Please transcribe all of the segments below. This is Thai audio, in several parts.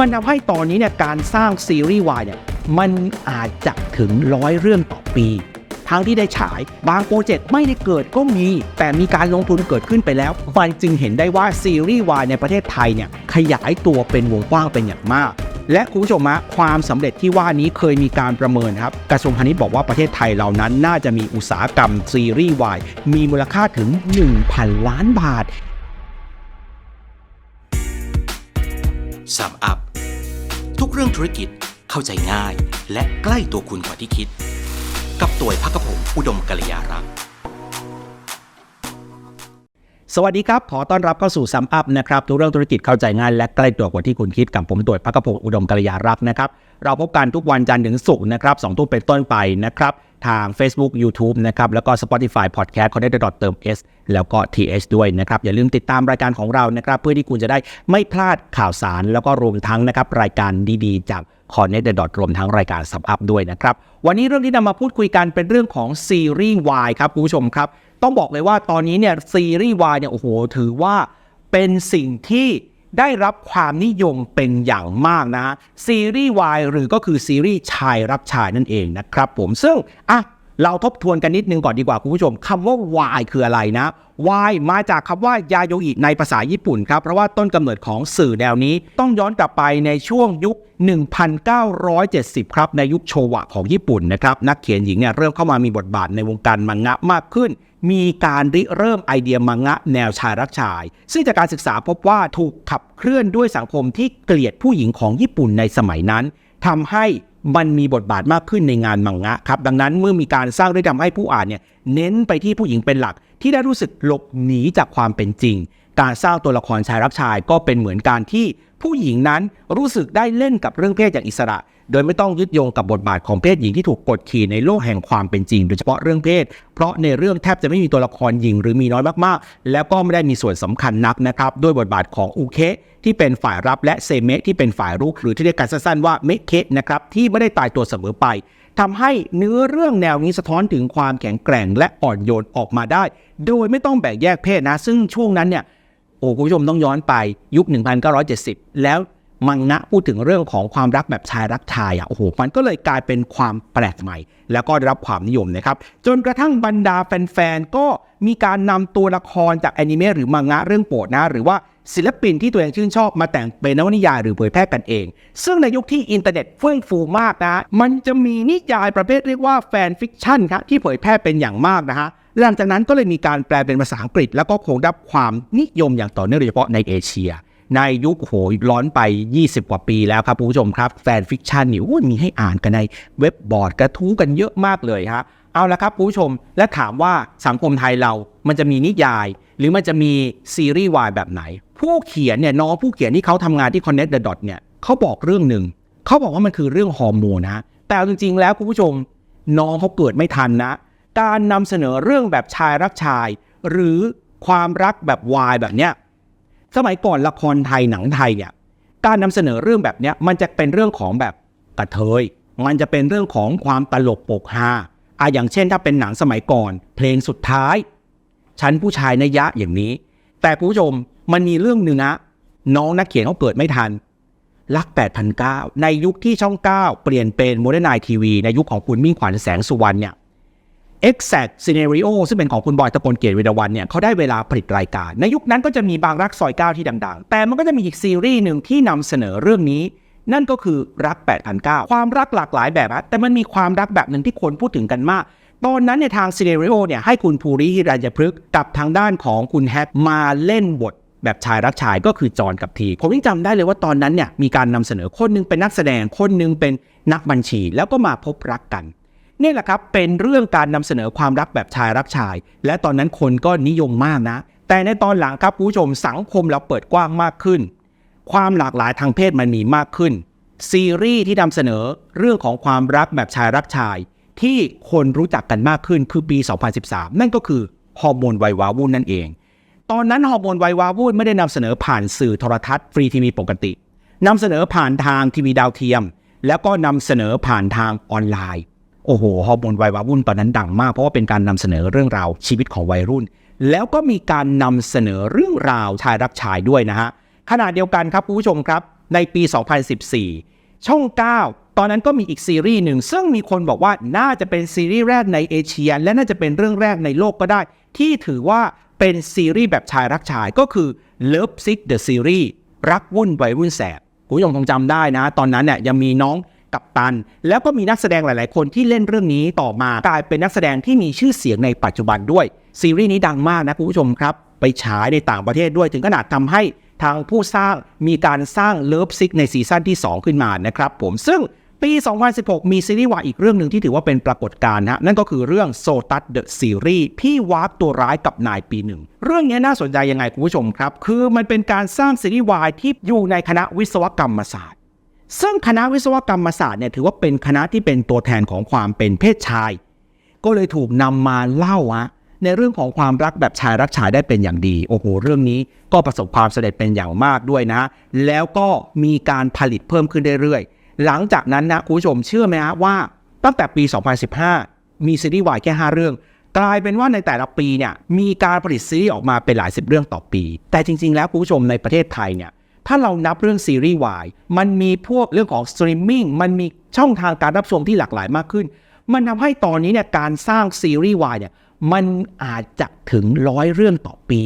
มันทำให้ตอนนี้เนี่ยการสร้างซีรีส์วายเนี่ยมันอาจจะถึงร้อยเรื่องต่อปี ทั้งที่ได้ฉายบางโปรเจกต์ไม่ได้เกิดก็มี แต่มีการลงทุนเกิดขึ้นไปแล้วมันจึงเห็นได้ว่าซีรีส์วายในประเทศไทยเนี่ยขยายตัวเป็นวงกว้างเป็นอย่างมากและคุณผู้ชมฮะความสำเร็จที่ว่านี้เคยมีการประเมินครับกระทรวงพาณิชย์บอกว่าประเทศไทยเรานั้น น่าจะมีอุตสาหกรรมซีรีส์วายมีมูลค่าถึง 1,000 ล้านบาทสัมอัพ ทุกเรื่องธุรกิจเข้าใจง่าย และใกล้ตัวคุณกว่าที่คิด กับตัวพักกระผมอุดมกัลยารักษ์สวัสดีครับ ขอต้อนรับเข้าสู่ซัมอัพนะครับทุกเรื่องธุรกิจเข้าใจง่ายและใกล้ตัวกว่าที่คุณคิดกับผมตัวพักพงอุดมกัลยารักษ์นะครับ เราพบกันทุกวันจันทร์ถึงศุกร์นะครับสองทุ่มเป็นต้นไปนะครับ ทาง Facebook YouTube นะครับ แล้วก็ Spotify Podcast Connected เติม S แล้วก็ TH ด้วยนะครับ อย่าลืมติดตามรายการของเรานะครับ เพื่อที่คุณจะได้ไม่พลาดข่าวสาร แล้วก็รวมทั้งนะครับรายการดีๆ จาก Connected รวมทั้งรายการซัมอัพด้วยนะครับ วันนี้เรื่องที่นำมาพูดคุยกันเป็นเรื่องของซีรีส์ Y ครับคุณผู้ชมครับ ต้องบอกเลยว่าตอนนี้เนี่ยซีรีส์วายเนี่ยโอ้โหถือว่าเป็นสิ่งที่ ได้รับความนิยมเป็นอย่างมากนะฮะซีรีส์วายหรือก็คือซีรีส์ชายรับชายนั่นเองนะครับผมซึ่งอะ เราทบทวนกันนิดนึงก่อนดีกว่าคุณผู้ชมคำว่าวายคืออะไรนะวายมาจากคำว่ายาโยอิในภาษาญี่ปุ่นครับ เพราะว่าต้นกำเนิดของสื่อแนวนี้ต้องย้อนกลับไปในช่วงยุค 1970 ครับ ในยุคโชวะของญี่ปุ่นนะครับ นักเขียนหญิงเนี่ยเริ่มเข้ามามีบทบาทในวงการมังงะมากขึ้น มีการริเริ่มไอเดียมังงะแนวชายรักชาย ซึ่งจากการศึกษาพบว่าถูกขับเคลื่อนด้วยสังคมที่เกลียดผู้หญิงของญี่ปุ่นในสมัยนั้นทำให้ มันมีบทบาทมากขึ้นในงานมังงะครับดังนั้นเมื่อมีการสร้างได้ทำให้ผู้อ่านเนี่ยเน้นไปที่ผู้หญิงเป็นหลักที่ได้รู้สึกหลบหนีจากความเป็นจริง การสร้างตัวละครชายรักชายก็เป็นเหมือนการที่ผู้หญิงนั้นรู้สึกได้เล่นกับเรื่องเพศอย่างอิสระ โดยไม่ต้องยึดโยงกับบทบาทของเพศหญิงที่ถูกกดขี่ในโลกแห่งความเป็นจริง โดยเฉพาะเรื่องเพศ เพราะในเรื่องแทบจะไม่มีตัวละครหญิงหรือมีน้อยมากๆ แล้วก็ไม่ได้มีส่วนสำคัญนักนะครับด้วยบทบาทของอุเคที่เป็นฝ่ายรับและเซเมะที่เป็นฝ่ายรุกหรือที่เรียกกันสั้นๆว่าเมเคนะครับที่ไม่ได้ตายตัวเสมอไปทำให้เนื้อเรื่องแนวนี้สะท้อนถึงความแข็งแกร่งและอ่อนโยนออกมาได้ โดยไม่ต้องแบ่งแยกเพศนะ ซึ่งช่วงนั้นเนี่ย อ้คุณผู้ชมต้องย้อนไปยุค 1970 แล้วมังงะพูดถึงเรื่องของความรักแบบชายรักชายอะโอ้โหมันก็เลยกลายเป็นความแปลกใหม่ แล้วก็ได้รับความนิยมนะครับ จนกระทั่งบรรดาแฟนๆ ก็มีการนำตัวละครจากแอนิเมะหรือมังงะเรื่องโปรดนะ หรือว่าศิลปินที่ตัวเองชื่นชอบมาแต่งเป็นนวนิยายหรือเผยแพร่กันเอง ซึ่งในยุคที่อินเทอร์เน็ตเฟื่องฟูมากนะ มันจะมีนิยายประเภทเรียกว่าแฟนฟิกชันครับที่เผยแพร่เป็นอย่างมากนะฮะ หลังจากนั้นก็เลยมีการแปลเป็นภาษาอังกฤษ แล้วก็คงได้รับความนิยมอย่างต่อเนื่องโดยเฉพาะในเอเชีย ในยุคโหยร้อนไป 20 กว่าปีแล้วครับคุณผู้ชมครับ แฟนฟิกชันนี่มีให้อ่านกันในเว็บบอร์ดกระทู้กันเยอะมากเลยฮะเอาละครับคุณผู้ชมและถามว่าสังคมไทยเรามันจะมีนิยาย หรือมันจะมีซีรีส์วายแบบไหน ผู้เขียนเนี่ยน้องผู้เขียนที่เขาทำงานที่ Connect the Dot เนี่ยเขาบอกเรื่องหนึ่งเขาบอกว่ามันคือเรื่องฮอร์โมนนะแต่จริงๆแล้วคุณผู้ชมน้องเขาเกิดไม่ทันนะ การนำเสนอเรื่องแบบชายรักชาย หรือความรักแบบวายแบบเนี้ยสมัยก่อนละครไทยหนังไทยเนี่ยการนำเสนอเรื่องแบบเนี้ยมันจะเป็นเรื่องของแบบกระเทยมันจะเป็นเรื่องของความตลกปกฮาอะอย่างเช่นถ้าเป็นหนังสมัยก่อน เพลงสุดท้ายฉันผู้ชายนยะอย่างนี้ แต่คุณผู้ชมมันมีเรื่องหนึ่งนะน้องนักเขียนเขาเกิดไม่ทัน รัก 8,009 ในยุคที่ช่อง 9 เปลี่ยนเป็นโมเดิร์นไนทีวีในยุคของคุณมิ่งขวัญแสงสุวรรณเนี่ย Exact Scenario ซึ่งเป็นของคุณบอยตะกลเกียรติวดาวันเนี่ยเขาได้เวลาผลิตรายการ ในยุคนั้นก็จะมีบางรักซอย9ที่ดังๆ แต่มันก็จะมีอีกซีรีส์หนึ่งที่นำเสนอเรื่องนี้ นั่นก็คือรัก8,009ความรักหลากหลายแบบฮะแต่มันมีความรักแบบหนึ่งที่คนพูดถึงกันมาก ตอนนั้นในยทางซีเนริโอเนี่ยให้คุณภูริฮิรัญพฤกษ์กับทางด้านของคุณแฮปมาเล่นบทแบบชายรักชายก็คือจอนกับที ผมยังจำได้เลยว่าตอนนั้นเนี่ยมีการนำเสนอคนหนึงเป็นนักแสดงคนหนึงเป็นนักบัญชี แล้วก็มาพบรักกัน นี่แหละครับเป็นเรื่องการนำเสนอความรักแบบชายรักชาย และตอนนั้นคนก็นิยมมากนะ แต่ในตอนหลังครับผู้ชมสังคมเราเปิดกว้างมากขึ้น ความหลากหลายทางเพศมันมีมากขึ้น ซีรีส์ที่นำเสนอเรื่องของความรักแบบชายรักชาย ที่คนรู้จักกันมากขึ้นคือปี 2013 นั่นก็คือฮอร์โมนไวยวาวุ่นนั่นเอง ตอนนั้นฮอร์โมนไวยวาวุ่นไม่ได้นำเสนอผ่านสื่อโทรทัศน์ฟรีทีวีปกตินำเสนอผ่านทางทีวีดาวเทียม แล้วก็นำเสนอผ่านทางออนไลน์ โอ้โหฮอร์โมนวัยวุ่นตอนนั้นดังมาก เพราะว่าเป็นการนำเสนอเรื่องราวชีวิตของวัยรุ่น แล้วก็มีการนำเสนอเรื่องราวชายรักชายด้วยนะฮะขณะเดียวกันครับคุณผู้ชมครับ ในปี 2014 ช่อง 9 ตอนนั้นก็มีอีกซีรีส์หนึ่ง ซึ่งมีคนบอกว่าน่าจะเป็นซีรีส์แรกในเอเชีย และน่าจะเป็นเรื่องแรกในโลกก็ได้ ที่ถือว่าเป็นซีรีส์แบบชายรักชายก็คือ Love Sick the Series รักวุ่นวัยรุ่นแสบคุณผู้ชมคงจำได้นะ ตอนนั้นเนี่ยยังมีน้อง กัปตัน แล้วก็มีนักแสดงหลาย ๆ คนที่เล่นเรื่องนี้ต่อมากลายเป็นนักแสดงที่มีชื่อเสียงในปัจจุบันด้วยซีรีส์นี้ดังมากนะคุณผู้ชมครับไปฉายในต่างประเทศด้วยถึงขนาดทำให้ทางผู้สร้างมีการสร้างเลิฟซิกในซีซั่นที่ 2 ขึ้นมานะครับผมซึ่งปี 2016 มีซีรีส์วายอีกเรื่องหนึ่งที่ถือว่าเป็นปรากฏการณ์ฮะนั่นก็คือเรื่องโซตัสเดอะซีรีส์พี่วาร์ปตัวร้ายกับนายปีหนึ่ง เรื่องนี้น่าสนใจยังไงคุณผู้ชมครับ คือมันเป็นการสร้างซีรีส์วายที่อยู่ในคณะวิศวกรรมศาสตร์ ซึ่งคณะวิศวกรรมศาสตร์เนี่ยถือว่าเป็นคณะที่เป็นตัวแทนของความเป็นเพศชาย ก็เลยถูกนำมาเล่าอะในเรื่องของความรักแบบชายรักชายได้เป็นอย่างดี โอ้โห เรื่องนี้ก็ประสบความสำเร็จเป็นอย่างมากด้วยนะ แล้วก็มีการผลิตเพิ่มขึ้นเรื่อยๆ หลังจากนั้นนะคุณผู้ชมเชื่อไหมฮะว่าตั้งแต่ปี 2015 มีซีรีส์วายแค่ 5 เรื่อง กลายเป็นว่าในแต่ละปีเนี่ยมีการผลิตซีรีส์ออกมาเป็นหลายสิบเรื่องต่อปี แต่จริง ๆ แล้วคุณผู้ชมในประเทศไทยเนี่ย ถ้าเรานับเรื่องซีรีส์วายมันมีพวกเรื่องของสตรีมมิ่งมันมีช่องทางการรับชมที่หลากหลายมากขึ้น มันทำให้ตอนนี้เนี่ยการสร้างซีรีส์วายเนี่ยมันอาจจะถึงร้อยเรื่องต่อปี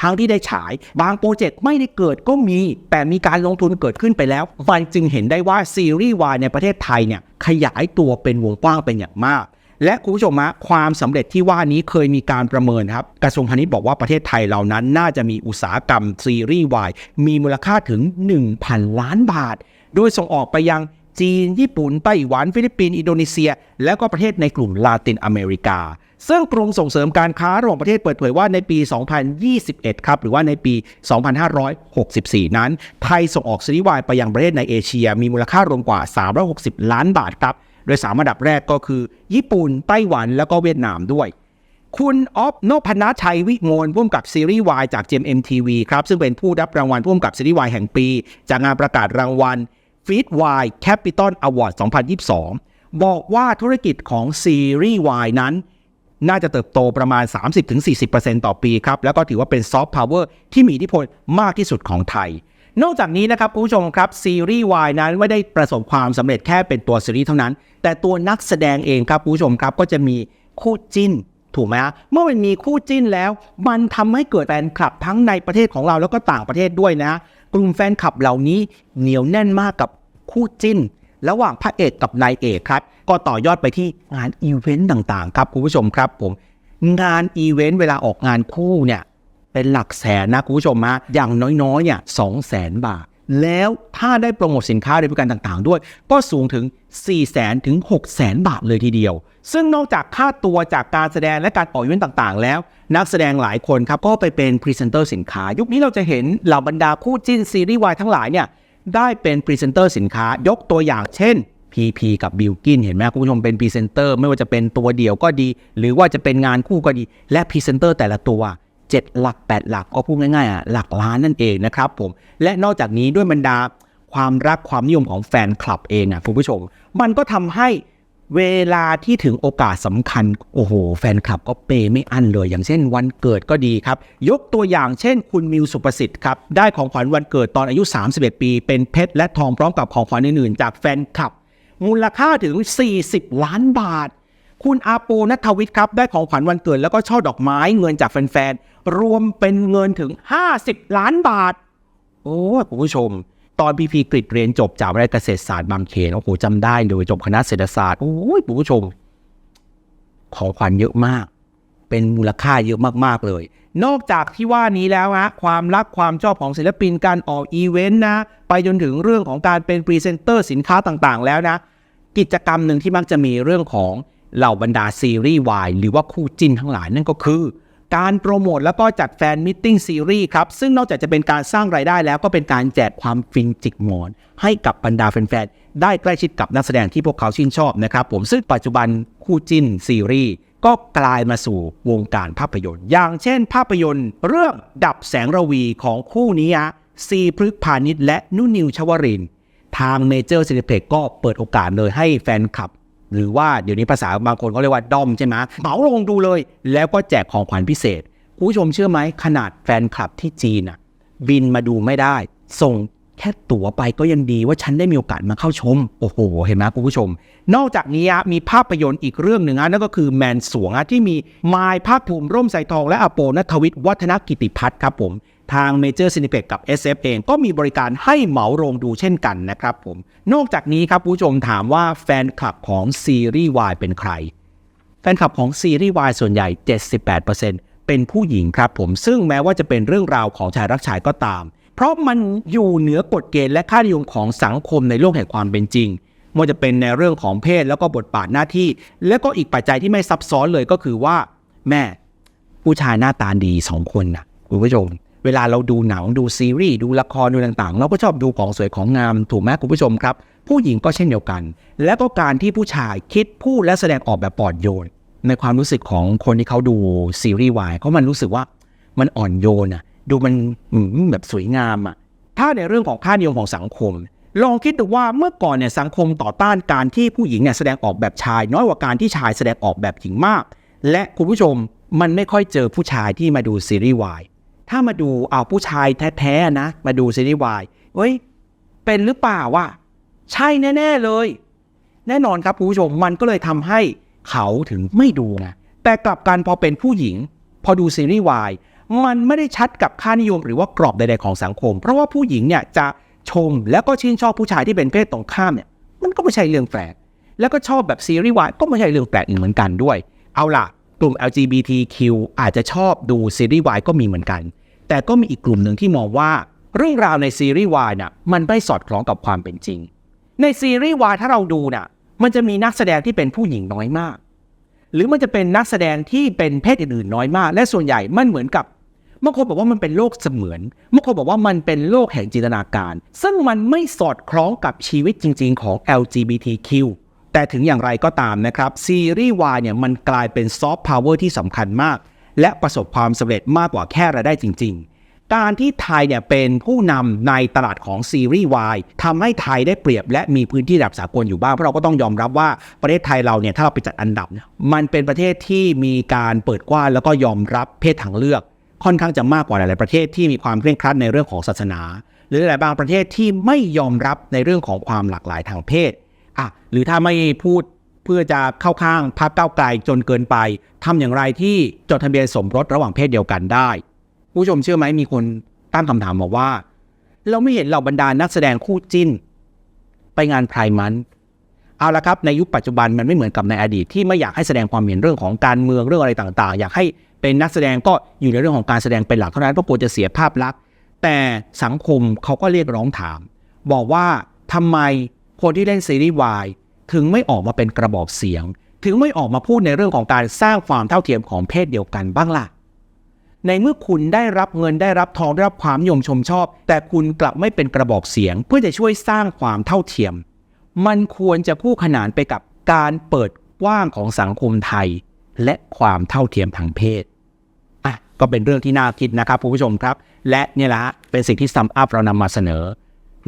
ทั้งที่ได้ฉายบางโปรเจกต์ไม่ได้เกิดก็มี แต่มีการลงทุนเกิดขึ้นไปแล้วมันจึงเห็นได้ว่าซีรีส์วายในประเทศไทยเนี่ยขยายตัวเป็นวงกว้างเป็นอย่างมาก และคุณผู้ชมฮะความสำเร็จที่ว่านี้เคยมีการประเมินครับกระทรวงพาณิชย์บอกว่าประเทศไทยเหล่านั้น น่าจะมีอุตสาหกรรมซีรีส์วายมีมูลค่าถึง 1,000 ล้านบาท โดยส่งออกไปยังจีน ญี่ปุ่น ไต้หวัน ฟิลิปปินส์ อินโดนีเซีย และก็ประเทศในกลุ่มลาตินอเมริกา ซึ่งกรมส่งเสริมการค้าระหว่างประเทศเปิดเผยว่าในปี 2021 ครับ หรือว่าในปี 2564 นั้น ไทยส่งออกซีรีส์วายไปยังประเทศในเอเชีย มีมูลค่ารวมกว่า 360 ล้านบาทครับ โดยสามอันดับแรกก็คือ ญี่ปุ่น ไต้หวันแล้วก็เวียดนามด้วย คุณออฟโนพนาชัยวิโงนร่วมกับซีรีส์วายจาก GMMTV ครับซึ่งเป็นผู้รับรางวัลร่วมกับซีรีส์วายแห่งปี จากงานประกาศรางวัล Feed Y Capital Award 2022 บอกว่าธุรกิจของซีรีส์วายนั้น น่าจะเติบโตประมาณ 30-40%ต่อปีครับแล้วก็ถือว่าเป็นซอฟต์พาวเวอร์ที่มีอิทธิพลมากที่สุดของไทย นอกจากนี้นะครับคุณผู้ชมครับซีรีส์วายนั้นไม่ได้ประสบความสำเร็จแค่เป็นตัวซีรีส์เท่านั้น แต่ตัวนักแสดงเองครับคุณผู้ชมครับก็จะมีคู่จิ้นถูกไหมฮะเมื่อมันมีคู่จิ้นแล้ว มันทำให้เกิดแฟนคลับทั้งในประเทศของเราแล้วก็ต่างประเทศด้วยนะ กลุ่มแฟนคลับเหล่านี้เหนียวแน่นมากกับคู่จิ้น ระหว่างพระเอกกับนายเอกครับ ก็ต่อยอดไปที่งานอีเวนต์ต่างๆ ครับคุณผู้ชมครับผมงานอีเวนต์เวลาออกงานคู่เนี่ย เป็นหลักแสนนะคุณผู้ชมฮะอย่างน้อยๆเนี่ยสองแสนบาท แล้วถ้าได้โปรโมทสินค้าหรือบริการต่างๆ ด้วย ก็สูงถึง 4 0 0แสนถึง6 0แสนบาทเลยทีเดียว ซึ่งนอกจากค่าตัวจากการแสดงและการออกอีเวนต์ต่างๆ แล้ว นักแสดงหลายคนครับก็ไปเป็นพรีเซนเตอร์สินค้า ยุคนี้เราจะเห็นเหล่าบรรดาคู่จิ้นซีรีส์วายทั้งหลายเนี่ยได้เป็นพรีเซนเตอร์สินค้ายกตัวอย่างเช่น PP กับบิลกินเห็นไหมคุณผู้ชมเป็นพรีเซนเตอร์ไม่ว่าจะเป็นตัวเดียวก็ดี หรือว่าจะเป็นงานคู่ก็ดี และพรีเซนเตอร์แต่ละตัว 7 หลัก 8 หลักก็พูดง่ายๆอะหลักล้านนั่นเองนะครับผมและนอกจากนี้ด้วยบรรดาความรักความนิยมของแฟนคลับเองอะคุณผู้ชม มันก็ทำให้เวลาที่ถึงโอกาสสำคัญ โอ้โห แฟนคลับก็เปย์ไม่อั้นเลย อย่างเช่นวันเกิดก็ดีครับ ยกตัวอย่างเช่นคุณมิวสุประสิทธิ์ครับ ได้ของขวัญวันเกิดตอนอายุ 31 ปี เป็นเพชรและทองพร้อมกับของขวัญอื่นๆ จากแฟนคลับ มูลค่าถึง 40 ล้านบาท คุณอาโปนัทวิทย์ครับ ได้ของขวัญวันเกิดแล้วก็ช่อดอกไม้เงินจากแฟนๆ รวมเป็นเงินถึง 50 ล้านบาท โอ้คุณผู้ชม ตอนพีพีกริดเรียนจบจากวิทยาลัยเกษตรศาสตร์บางเขนโอ้โหจำได้โดยจบคณะเศรษฐศาสตร์ โอ้ยคุณผู้ชม ของขวัญเยอะมาก เป็นมูลค่าเยอะมากๆเลย นอกจากที่ว่านี้แล้วฮะความรักความชอบของศิลปินการออกอีเวนต์นะ ไปจนถึงเรื่องของการเป็นพรีเซนเตอร์สินค้าต่างๆ แล้วนะ กิจกรรมหนึ่งที่มักจะมีเรื่องของ เหล่าบรรดาซีรีส์วายหรือว่าคู่จิ้นทั้งหลายนั่นก็คือ การโปรโมทแล้วก็จัดแฟนมิทติ้งซีรีส์ครับ ซึ่งนอกจากจะเป็นการสร้างรายได้แล้วก็เป็นการแจกความฟินจิกหมอน ให้กับบรรดาแฟนๆ ได้ใกล้ชิดกับนักแสดงที่พวกเขาชื่นชอบนะครับผมซึ่งปัจจุบันคู่จิ้นซีรีส์ก็กลายมาสู่วงการภาพยนตร์ อย่างเช่น ภาพยนตร์ เรื่องดับแสงระวีของคู่นี้ฮะซีพฤกพาณิชและนุนิวชวรินทางเมเจอร์ซินิเพ็กก็เปิดโอกาสเลยให้แฟนคลับ หรือว่าเดี๋ยวนี้ภาษาบางคนเขาเรียกว่าด้อมใช่ไหมเหมาลงดูเลย แล้วก็แจกของขวัญพิเศษคุณผู้ชมเชื่อไหมขนาดแฟนคลับที่จีนอะบินมาดูไม่ได้ ส่งแค่ตั๋วไปก็ยังดีว่าฉันได้มีโอกาสมาเข้าชม โอ้โห เห็นไหมคุณผู้ชม นอกจากนี้มีภาพยนตร์อีกเรื่องหนึ่งอะนั่นก็คือแมนสวงที่มีมายภาคภูมิร่มใสทองและอโปนัทวิทย์วัฒนกิติพัฒน์ครับผม ทางเมเจอร์ซินิเ x กับ SF เองก็มีบริการให้เหมาโรงดูเช่นกันนะครับผม นอกจากนี้ครับผู้ชมถามว่าแฟนคลับของซีรีส์ Y เป็นใคร แฟนคลับของซีรีส์ Y ส่วนใหญ่ 78%เป็นผู้หญิงครับผม ซึ่งแม้ว่าจะเป็นเรื่องราวของชายรักชายก็ตาม เพราะมันอยู่เหนือกฎเกณฑ์และค่านิยมของสังคมในโลกแห่งความเป็นจริงไมันจะเป็นในเรื่องของเพศแล้วก็บทบาทหน้าที่ และก็อีกปัจจัยที่ไม่ซับซ้อนเลยก็คือว่า แม่ ผู้ชายหน้าตาดีสองคนนะคุณผู้ชม เวลาเราดูหนังดูซีรีส์ดูละครดูต่างๆ เราก็ชอบดูของสวยของงามถูกไหมคุณผู้ชมครับ ผู้หญิงก็เช่นเดียวกัน และก็การที่ผู้ชายคิดพูดและแสดงออกแบบปลอดโยน ในความรู้สึกของคนที่เขาดูซีรีส์วายเขามันรู้สึกว่ามันอ่อนโยนอะดูมันมแบบสวยงามอะถ้าในเรื่องของค่านิยมของสังคม ลองคิดดูว่าเมื่อก่อนเนี่ยสังคมต่อต้านการที่ผู้หญิงเนี่ยแสดงออกแบบชาย น้อยกว่าการที่ชายแสดงออกแบบหญิงมาก และคุณผู้ชมมันไม่ค่อยเจอผู้ชายที่มาดูซีรีส์วาย ถ้ามาดูเอาผู้ชายแท้ๆนะ มาดูซีรีส์วายเฮ้ย เป็นหรือเปล่าวะใช่แน่ ๆเลย แน่นอนครับผู้ชมมันก็เลยทำให้เขาถึงไม่ดูนะแต่กลับกันพอเป็นผู้หญิง พอดูซีรีส์วายมันไม่ได้ชัดกับค่านิยมหรือว่ากรอบใดๆของสังคม เพราะว่าผู้หญิงเนี่ยจะชมแล้วก็ชื่นชอบผู้ชายที่เป็นเพศตรงข้ามเนี่ยมันก็ไม่ใช่เรื่องแปลกแล้วก็ชอบแบบซีรีส์วายก็ไม่ใช่เรื่องแปลกอีกเหมือนกันด้วย เอาล่ะ กลุ่ม LGBTQ อาจจะชอบดูซีรีส์วายก็มีเหมือนกัน แต่ก็มีอีกกลุ่มหนึ่งที่มองว่า เรื่องราวในซีรีส์วายน่ะมันไม่สอดคล้องกับความเป็นจริง ในซีรีส์วายถ้าเราดูน่ะมันจะมีนักแสดงที่เป็นผู้หญิงน้อยมาก หรือมันจะเป็นนักแสดงที่เป็นเพศอื่นๆน้อยมาก และส่วนใหญ่มันเหมือนกับบางคนบอกว่ามันเป็นโลกเสมือนบางคนบอกว่ามันเป็นโลกแห่งจินตนาการ ซึ่งมันไม่สอดคล้องกับชีวิตจริง ๆ ของ LGBTQ แต่ถึงอย่างไรก็ตามนะครับ ซีรีส์วายเนี่ยมันกลายเป็นซอฟต์พาวเวอร์ที่สำคัญมาก และประสบความสำเร็จมากกว่าแค่รายได้จริง ๆ การที่ไทยเนี่ยเป็นผู้นำในตลาดของซีรีส์วายทำให้ไทยได้เปรียบและมีพื้นที่ระดับสากลอยู่บ้างเพราะเราก็ต้องยอมรับว่าประเทศไทยเราเนี่ยถ้าเราไปจัดอันดับเนี่ยมันเป็นประเทศที่มีการเปิดกว้างแล้วก็ยอมรับเพศทางเลือก ค่อนข้างจะมากกว่าหลาย ๆ ประเทศที่มีความเคร่งครัดในเรื่องของศาสนา หรือหลายบางประเทศที่ไม่ยอมรับในเรื่องของความหลากหลายทางเพศอะหรือถ้าไม่พูด เพื่อจะเข้าข้างพรรคก้าวไกลจนเกินไปทำอย่างไรที่จดทะเบียนสมรสระหว่างเพศเดียวกันได้ ผู้ชมเชื่อไหมมีคนตั้งคำถามมาว่า เราไม่เห็นเหล่าบรรดานักแสดงคู่จิ้น ไปงานไพร์มันเอาละครับในยุคปัจจุบันมันไม่เหมือนกับในอดีตที่ไม่อยากให้แสดงความเห็นเรื่องของการเมืองเรื่องอะไรต่างๆ อยากให้เป็นนักแสดงก็อยู่ในเรื่องของการแสดงเป็นหลักเท่านั้นเพราะกลัวจะเสียภาพลักษณ์แต่สังคมเขาก็เรียกร้องถาม บอกว่าทำไมคนที่เล่นซีรีส์วาย ถึงไม่ออกมาเป็นกระบอกเสียง ถึงไม่ออกมาพูดในเรื่องของการสร้างความเท่าเทียมของเพศเดียวกันบ้างล่ะ ในเมื่อคุณได้รับเงินได้รับทองได้รับความนิยมชมชอบ แต่คุณกลับไม่เป็นกระบอกเสียง เพื่อจะช่วยสร้างความเท่าเทียม มันควรจะคู่ขนานไปกับการเปิดกว้างของสังคมไทย และความเท่าเทียมทางเพศอะก็เป็นเรื่องที่น่าคิดนะครับคุณผู้ชมครับ และเนี่ยแหละฮะเป็นสิ่งที่ซัมอัพเรานำมาเสนอ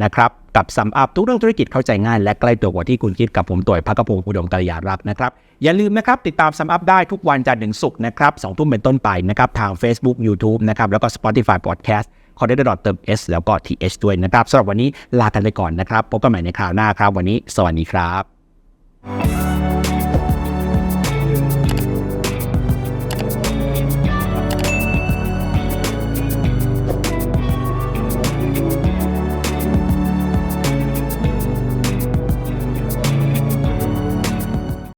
นะครับ กับสัมอัพทุกเรื่องธุรกิจเข้าใจง่ายและใกล้ตัวกว่าที่คุณคิดกับผมต่อยพักกระพงศ์อุดมกัลยารักนะครับ อย่าลืมนะครับ ติดตามสัมอัพได้ทุกวันจันทร์ถึงศุกร์นะครับสองทุ่มเป็นต้นไปนะครับ ทาง Facebook YouTube นะครับ แล้วก็ Spotify Podcast คอร์เดอร์ดอทเติม S แล้วก็ทีเอชด้วยนะครับสำหรับวันนี้ลากันไปก่อนนะครับ พบกันใหม่ในคราวหน้าครับ วันนี้ สวัสดีครับ